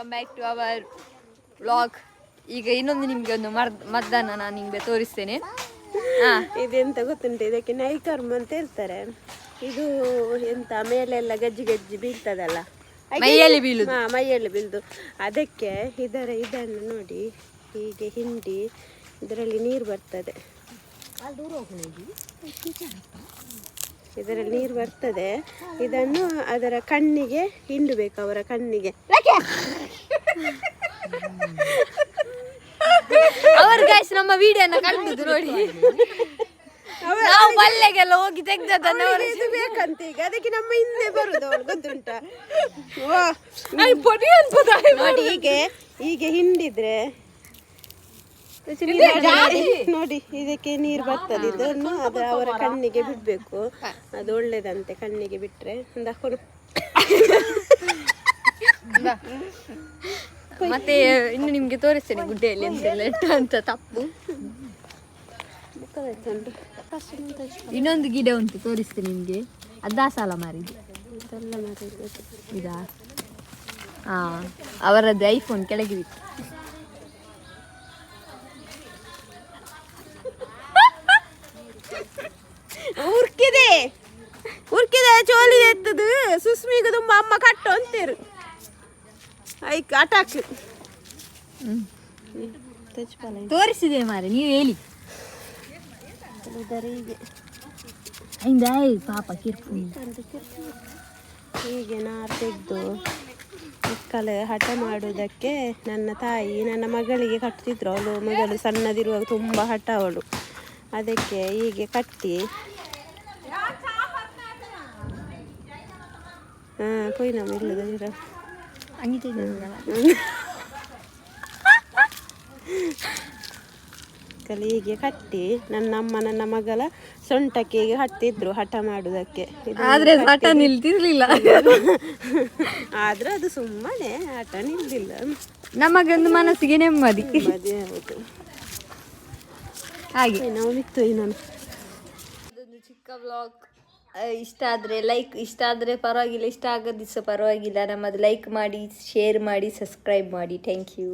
Welcome back to our vlog ಈಗ ಇನ್ನೊಂದು ನಿಮಗೆ ಒಂದು ಮರ್ ಮದ್ದನ್ನ ನಾನು ನಿಮಗೆ ತೋರಿಸ್ತೇನೆ. ಇದೆಂತ ಗೊತ್ತುಂಟು? ಇದಕ್ಕೆ ನೈಕರ್ಮ ಅಂತ ಹೇಳ್ತಾರೆ. ಇದು ಎಂತ ಮೇಲೆಲ್ಲ ಗಜ್ಜಿ ಗಜ್ಜಿ ಬೀಳ್ತದಲ್ಲ? ಮೈಯಲ್ಲಿ ಬೀಳು ಹಾ ಮೈಯಲ್ಲಿ ಬೀಳುದು. ಅದಕ್ಕೆ ಇದರ ಇದನ್ನು ನೋಡಿ ಹೀಗೆ ಹಿಂಡಿ ಇದರಲ್ಲಿ ನೀರು ಬರ್ತದೆ. ಇದರಲ್ಲಿ ನೀರು ಬರ್ತದೆ. ಇದನ್ನು ಅದರ ಕಣ್ಣಿಗೆ ಹಿಂಡಬೇಕು ಅವರ ಕಣ್ಣಿಗೆ. ಅವರು ಗಾಯ್ಸ್ ನಮ್ಮ ವಿಡಿಯೋನ ಕಂಡುದು ನೋಡಿ. ನಾವು ಮಲ್ಲೆಗೆಲ್ಲ ಹೋಗಿ ತೆಗ್ದದನ್ನ ಬೇಕಂತ ಈಗ. ಅದಕ್ಕೆ ನಮ್ಮ ಹಿಂದೆ ಬರುದು ಅವಳು ಗೊತ್ತುಂಟ? ನೋಡಿ ಹೀಗೆ ಹೀಗೆ ಹಿಂಡಿದ್ರೆ ನೋಡಿ ಇದಕ್ಕೆ ನೀರು ಬರ್ತದೆ. ಇದನ್ನು ಅದು ಅವರ ಕಣ್ಣಿಗೆ ಬಿಡ್ಬೇಕು. ಅದು ಒಳ್ಳೇದಂತೆ ಕಣ್ಣಿಗೆ ಬಿಟ್ರೆ. ಮತ್ತೆ ಇನ್ನು ನಿಮ್ಗೆ ತೋರಿಸ್ತೇನೆ ಗುಡ್ಡೆಯಲ್ಲಿ ಎಂತೆಲ್ಲ ಇಟ್ಟು ಅಂತ ತಪ್ಪು. ಇನ್ನೊಂದು ಗಿಡ ಉಂಟು ತೋರಿಸ್ತೇನೆ ನಿಮ್ಗೆ. ಅದಾಸಾಲ ಸಾಲ ಮಾರಿದ್ದು. ಇದಾ? ಹಾ ಅವರದ್ದು ಐಫೋನ್ ಕೆಳಗೆ ಬಿತ್ತು ಉರ್ಕಿದೆ. ಉರ್ಕಿದೆ ಚೋಲಿದೆ ಎತ್ತದು. ಸುಸ್ಮಿಗ ತುಂಬ ಅಮ್ಮ ಕಟ್ಟು ಅಂತೀರು. ಐಕ್ ಅಟಾಕ್ ತೋರಿಸಿದೆ ಮಾರೆ ನೀವು ಹೇಳಿ. ಪಾಪ ಕಿರ್ಪು ಹೀಗೆ ನಾರು ತೆಗೆದು ಮಕ್ಕಳ ಹಠ ಮಾಡುವುದಕ್ಕೆ ನನ್ನ ತಾಯಿ ನನ್ನ ಮಗಳಿಗೆ ಕಟ್ತಿದ್ರು. ಅವಳು ಮಗಳು ಸಣ್ಣದಿರುವಾಗ ತುಂಬ ಹಠ ಅವಳು. ಅದಕ್ಕೆ ಹೀಗೆ ಕಟ್ಟಿ ಇಲ್ಲದ ಹಂಗೆ ಕಲಿ ಹೀಗೆ ಕಟ್ಟಿ ನನ್ನ ಅಮ್ಮ ನನ್ನ ಮಗಳ ಸೊಂಟಕ್ಕೆ ಹೀಗೆ ಕಟ್ಟಿದ್ರು ಹಠ ಮಾಡುವುದಕ್ಕೆ ಆದ್ರೆ ಹಠ ನಿಲ್ತಿರ್ಲಿಲ್ಲ. ಆದ್ರೆ ಅದು ಸುಮ್ಮನೆ ಹಠ ನಿಲ್ದಿಲ್ಲ. ನಮಗೊಂದು ಮನಸ್ಸಿಗೆ ನೆಮ್ಮದಿ. ಹೌದು. ಹಾಗೆ. ನಾವು ನಿಂತು ಅದೊಂದು ಚಿಕ್ಕ ಬ್ಲಾಗ್ ಇಷ್ಟ ಆದರೆ ಲೈಕ್ ಇಷ್ಟ ಆದರೆ ಪರವಾಗಿಲ್ಲ, ಇಷ್ಟ ಆಗೋದಿಸ ಪರವಾಗಿಲ್ಲ. ನಮ್ಮದು ಲೈಕ್ ಮಾಡಿ ಶೇರ್ ಮಾಡಿ ಸಬ್ಸ್ಕ್ರೈಬ್ ಮಾಡಿ. Thank you